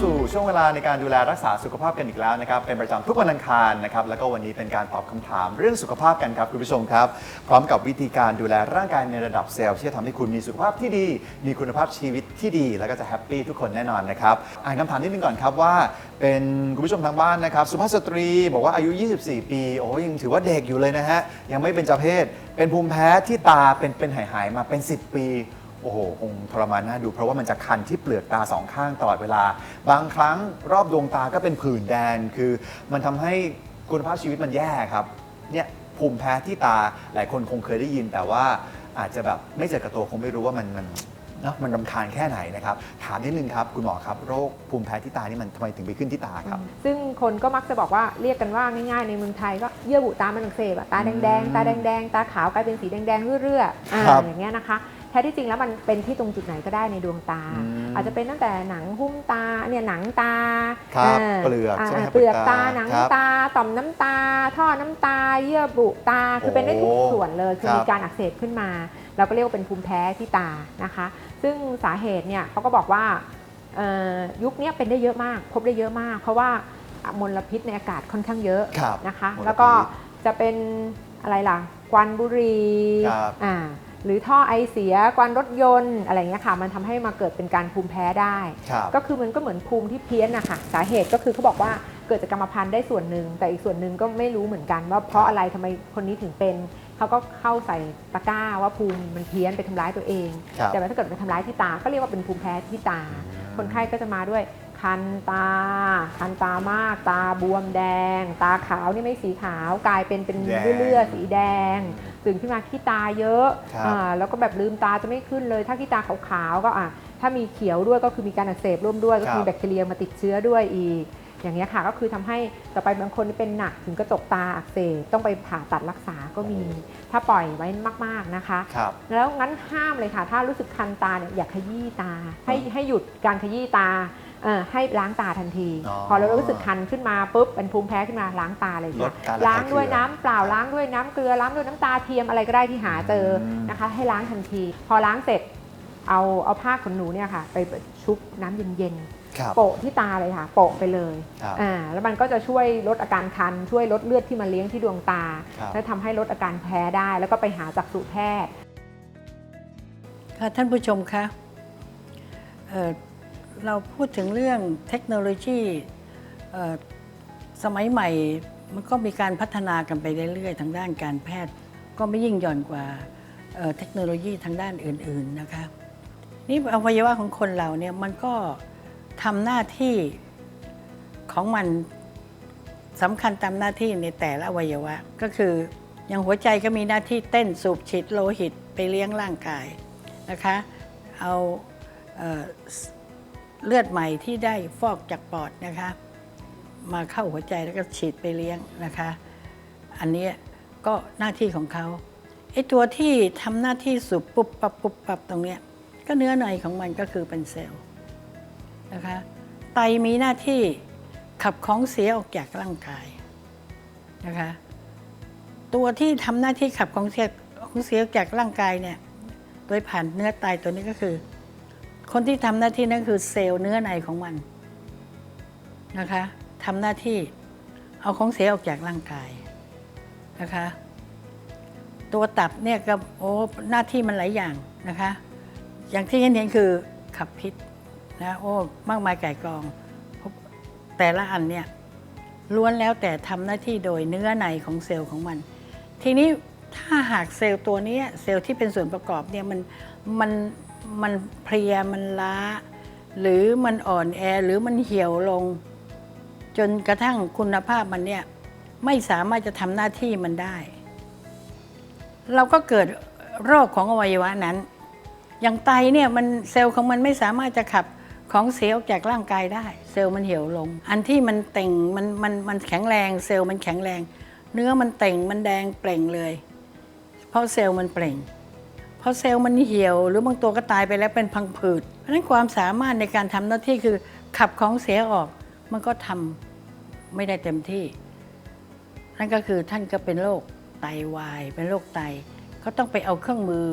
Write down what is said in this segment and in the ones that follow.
สู่ช่วงเวลาในการดูแลรักษาสุขภาพกันอีกแล้วนะครับเป็นประจำทุกวันอังคารนะครับแล้วก็วันนี้เป็นการตอบคำถามเรื่องสุขภาพกันครับคุณผู้ชมครับ พร้อมกับวิธีการดูแลร่างกายในระดับเซลล์ที่จะทำให้คุณมีสุขภาพที่ดี มีคุณภาพชีวิตที่ดี แล้วก็จะแฮปปี้ทุกคนแน่นอนนะครับอ่านคำถามนิดนึงก่อนครับว่า เป็นคุณผู้ชมทางบ้านนะครับสุภาพสตรีบอกว่าอายุ 24 ปีโอ้ยังถือว่าเด็กอยู่เลยนะฮะยังไม่เป็นเจาเพศเป็นภูมิแพ้ที่ตาเป็นเป็นหายๆมาเป็น 10 ปี โอ้โหคงทรมานน่าดู เพราะว่ามันจะคันที่เปลือกตาสองข้างตลอดเวลา บางครั้งรอบดวงตาก็เป็นผื่นแดงคือมันทำให้คุณภาพชีวิตมันแย่ครับเนี่ยภูมิแพ้ที่ตาหลายคนคงเคยได้ยิน แต่ว่าอาจจะแบบไม่เจอกับตัวคงไม่รู้ว่ามันมันเนอะมันรำคาญแค่ไหนนะครับ ถามนิดนึงครับ คุณหมอครับ โรคภูมิแพ้ที่ตานี่มันทำไมถึงไปขึ้นที่ตาครับ ซึ่งคนก็มักจะบอกว่าเรียกกันว่าง่ายๆ ในเมืองไทยก็เยื่อบุตามันอักเสบอะตาแดงๆ ตาแดงๆ ตาขาวกลายเป็นสีแดงๆเรื่อยๆอ่าครับ อย่างเงี้ยนะคะ แท้ที่จริงแล้วมันเป็นที่ตรงจุดไหนก็ได้ในดวงตาอืมอาจจะเป็นตั้งแต่หนังหุ้มตาเนี่ยหนังตาครับาเปลือกใช่ไหมครับเปลือกเปลือกตาตาหนังครับตาต่อมน้ำตา ท่อน้ำตา เยื่อบุตาคือเป็นได้ทุกโอ้ส่วนเลยคือครับมีการอักเสบขึ้นมา เราก็เรียกว่าเป็นภูมิแพ้ที่ตานะคะ ซึ่งสาเหตุเนี่ยเขาก็บอกว่าเอ่อยุคเนี้ยเป็นได้เยอะมาก พบได้เยอะมาก เพราะว่ามลพิษในอากาศค่อนข้างเยอะครับนะคะมลพิษแล้วก็จะเป็นอะไรล่ะควันบุหรี่ครับอ่า หรือท่อไอเสียควันรถยนต์อะไรอย่างเงี้ยค่ะ มันทำให้มาเกิดเป็นการภูมิแพ้ได้ครับก็คือมันก็เหมือนภูมิที่เพี้ยนนะคะสาเหตุก็คือเขาบอกว่าเกิดจากกรรมพันธุ์ได้ส่วนหนึ่ง แต่อีกส่วนหนึ่งก็ไม่รู้เหมือนกันว่าเพราะอะไรทำไมคนนี้ถึงเป็นเขาก็เข้าใส่ตะกร้าว่าภูมิมันเพี้ยนไปทำร้ายตัวเองครับแต่ว่าถ้าเกิดไปทำร้ายที่ตา ก็เรียกว่าเป็นภูมิแพ้ที่ตา คนไข้ก็จะมาด้วย คันตา คันตามาก ตาบวมแดง ตาขาวนี่ไม่สีขาวกลายเป็นเป็นแดง เลือดๆสีแดง ตื่นขึ้นมาขี้ตาเยอะครับอ่าแล้วก็แบบลืมตาจะไม่ขึ้นเลย ถ้าขี้ตาขาวๆก็อะถ้ามีเขียวด้วยก็คือมีการอักเสบร่วมด้วย ก็ครับมีแบคทีเรียมาติดเชื้อด้วยอีก อย่างเงี้ยค่ะก็คือทำให้ต่อไปบางคนที่เป็นหนักถึงกระจกตาอักเสบต้องไปผ่าตัดรักษาก็มี ถ้าปล่อยไว้มากๆนะคะ ครับ แล้วงั้นห้ามเลยค่ะ ถ้ารู้สึกคันตาเนี่ยอย่าขยี้ตา ให้ให้หยุดการขยี้ตาเอ่อ ให้ล้างตาทันทีอ๋อพอเรารู้สึกคันขึ้นมาปุ๊บเป็นภูมิแพ้ขึ้นมาล้างตาเลยลค่ะดการระคายล้างด้วยเคืองน้ำเปล่าล้างด้วยน้ำเกลือล้างด้วยน้ำตาเทียมอะไรก็ได้ที่หาเจออมนะคะ ให้ล้างทันที พอล้างเสร็จเอาเอาผ้าขนหนูเนี่ยค่ะ ไปชุบน้ำเย็นครับๆโปะที่ตาเลยค่ะ โปะไปเลยครับอ่าแล้วมันก็จะช่วยลดอาการคัน ช่วยลดเลือดที่มาเลี้ยงที่ดวงตาครับและทำให้ลดอาการแพ้ได้ แล้วก็ไปหาจักษุแพทย์ค่ะท่านผู้ชมคะ เราพูดถึงเรื่องเทคโนโลยีสมัยใหม่มันก็มีการพัฒนากันไปเรื่อยๆ ทางด้านการแพทย์ ก็ไม่ยิ่งหย่อนกว่าเอ่อเทคโนโลยีทางด้านอื่น ๆนะคะนี่อวัยวะของคนเราเนี่ยมันก็ทำหน้าที่ของมันสำคัญตามหน้าที่ในแต่ละอวัยวะ ก็คืออย่างหัวใจก็มีหน้าที่เต้นสูบฉีดโลหิตไปเลี้ยงร่างกายนะคะ เอา เลือดใหม่ที่ได้ฟอกจากปอดนะคะ มาเข้าหัวใจแล้วก็ฉีดไปเลี้ยงนะคะ อันนี้ก็หน้าที่ของเขาไอ้ตัวที่ทำหน้าที่สูบปุ๊บปับปุ๊บปับตรงเนี้ยก็เนื้อในของมันก็คือเป็นเซลล์นะคะไตมีหน้าที่ขับของเสียออกจากร่างกายนะคะตัวที่ทำหน้าที่ขับของเสียของเสียออกจากร่างกายเนี่ยโดยผ่านเนื้อไตตัวนี้ก็คือ คนที่ทำหน้าที่นั่นคือเซลล์เนื้อในของมันนะคะทำหน้าที่เอาของเสียออกจากร่างกายนะคะ ตัวตับเนี่ยก็โอ้หน้าที่มันหลายอย่างนะคะ อย่างที่เห็นเห็นคือขับพิษนะโอ้มากมายไก่กองแต่ละอันเนี่ยล้วนแล้วแต่ทำหน้าที่โดยเนื้อในของเซลล์ของมัน ทีนี้ถ้าหากเซลล์ตัวนี้เซลล์ที่เป็นส่วนประกอบเนี่ยมันมัน มันเพลียมันล้า หรือมันอ่อนแอหรือมันเหี่ยวลง จนกระทั่งคุณภาพมันเนี่ยไม่สามารถจะทำหน้าที่มันได้ เราก็เกิดโรคของอวัยวะนั้น อย่างไตเนี่ยมันเซลล์ของมันไม่สามารถจะขับของเสียออกจากร่างกายได้ เซลล์มันเหี่ยวลง อันที่มันเต่งมันมันมันแข็งแรงเซลล์มันแข็งแรง เนื้อมันเต่งมันแดงเปล่งเลย เพราะเซลล์มันเปล่ง เพราะเซลล์มันเหี่ยว หรือบางตัวก็ตายไปแล้วเป็นพังผืด เพราะฉะนั้นความสามารถในการทำหน้าที่คือขับของเสียออก มันก็ทำไม่ได้เต็มที่ นั่นก็คือท่านก็เป็นโรคไตวาย เป็นโรคไต ก็ต้องไปเอาเครื่องมือ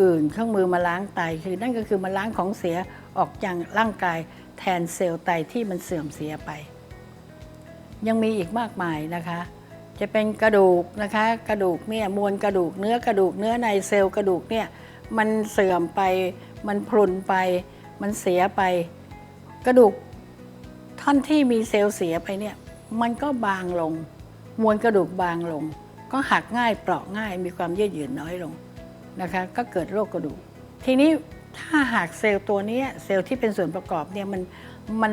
อื่น เครื่องมือมาล้างไต คือนั่นก็คือมาล้างของเสียออกจากร่างกายแทนเซลล์ไตที่มันเสื่อมเสียไป ยังมีอีกมากมายนะคะ จะเป็นกระดูกนะคะกระดูกเนี่ยมวลกระดูกเนื้อกระดูกเนื้อในเซลล์กระดูกเนี่ยมันเสื่อมไปมันพรุนไป มันเสียไป กระดูกท่อนที่มีเซลล์เสียไปเนี่ยมันก็บางลง มวลกระดูกบางลง ก็หักง่ายเปราะง่ายมีความยืดหยุ่นน้อยลงนะคะก็เกิดโรคกระดูก ทีนี้ถ้าหากเซลล์ตัวนี้เซลล์ที่เป็นส่วนประกอบเนี่ยมันมัน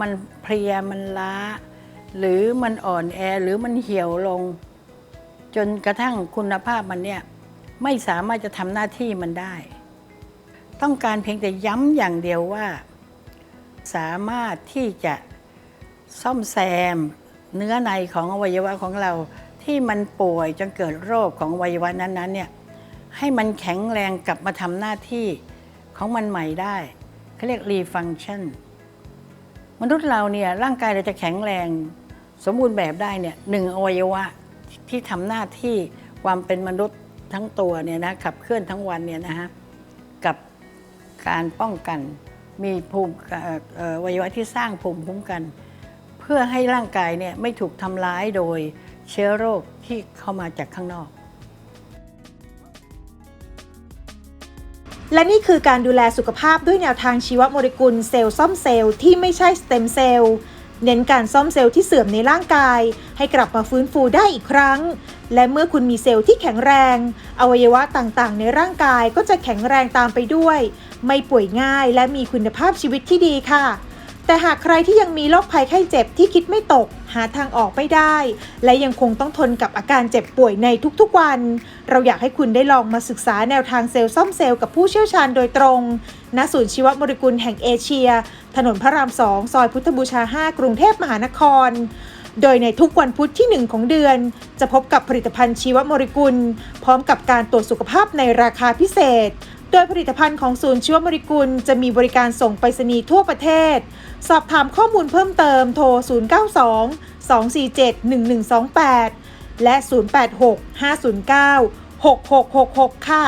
มันเพลียมันล้า หรือมันอ่อนแอหรือมันเหี่ยวลง จนกระทั่งคุณภาพมันเนี่ยไม่สามารถจะทำหน้าที่มันได้ ต้องการเพียงแต่ย้ำอย่างเดียวว่า สามารถที่จะซ่อมแซมเนื้อในของอวัยวะของเราที่มันป่วยจนเกิดโรคของอวัยวะนั้นๆเนี่ยให้มันแข็งแรงกลับมาทำหน้าที่ของมันใหม่ได้เขาเรียก refunction มนุษย์เราเนี่ยร่างกายเราจะแข็งแรง สมบูรณ์แบบได้เนี่ยหนึ่งอวัยวะที่ทำหน้าที่ความเป็นมนุษย์ทั้งตัวเนี่ยนะขับเคลื่อนทั้งวันเนี่ยนะฮะกับการป้องกันมีภูมิเอ่อเอ่ออวัยวะที่สร้างภูมิคุ้มกัน เพื่อให้ร่างกายเนี่ยไม่ถูกทำร้ายโดยเชื้อโรคที่เข้ามาจากข้างนอก และนี่คือการดูแลสุขภาพด้วยแนวทางชีวโมเลกุลเซลล์ซ่อมเซลล์ที่ไม่ใช่สเต็มเซลล์ เน้นการซ่อมเซลล์ที่เสื่อมในร่างกาย ให้กลับมาฟื้นฟูได้อีกครั้ง และเมื่อคุณมีเซลล์ที่แข็งแรง อวัยวะต่างๆ ในร่างกายก็จะแข็งแรงตามไปด้วย ไม่ป่วยง่ายและมีคุณภาพชีวิตที่ดีค่ะ แต่หากใครที่ยังมีโรคภัยไข้เจ็บที่คิดไม่ตก หาทางออกไม่ได้ และยังคงต้องทนกับอาการเจ็บป่วยในทุกๆวัน เราอยากให้คุณได้ลองมาศึกษาแนวทางเซลล์ซ่อมเซลล์กับผู้เชี่ยวชาญโดยตรงณศูนย์ชีวโมเลกุลแห่งเอเชีย ถนนพระราม 2 ซอยพุทธบูชา 5 กรุงเทพมหานคร โดยในทุกวันพุธที่ 1 ของเดือน จะพบกับผลิตภัณฑ์ชีวโมเลกุล พร้อมกับการตรวจสุขภาพในราคาพิเศษ โดยผลิตภัณฑ์ของศูนย์ชีวโมเลกุล จะมีบริการส่งไปรษณีย์ทั่วประเทศ สอบถามข้อมูลเพิ่มเติมโทร 092 247 1128 และ 086 509 6666 ค่ะ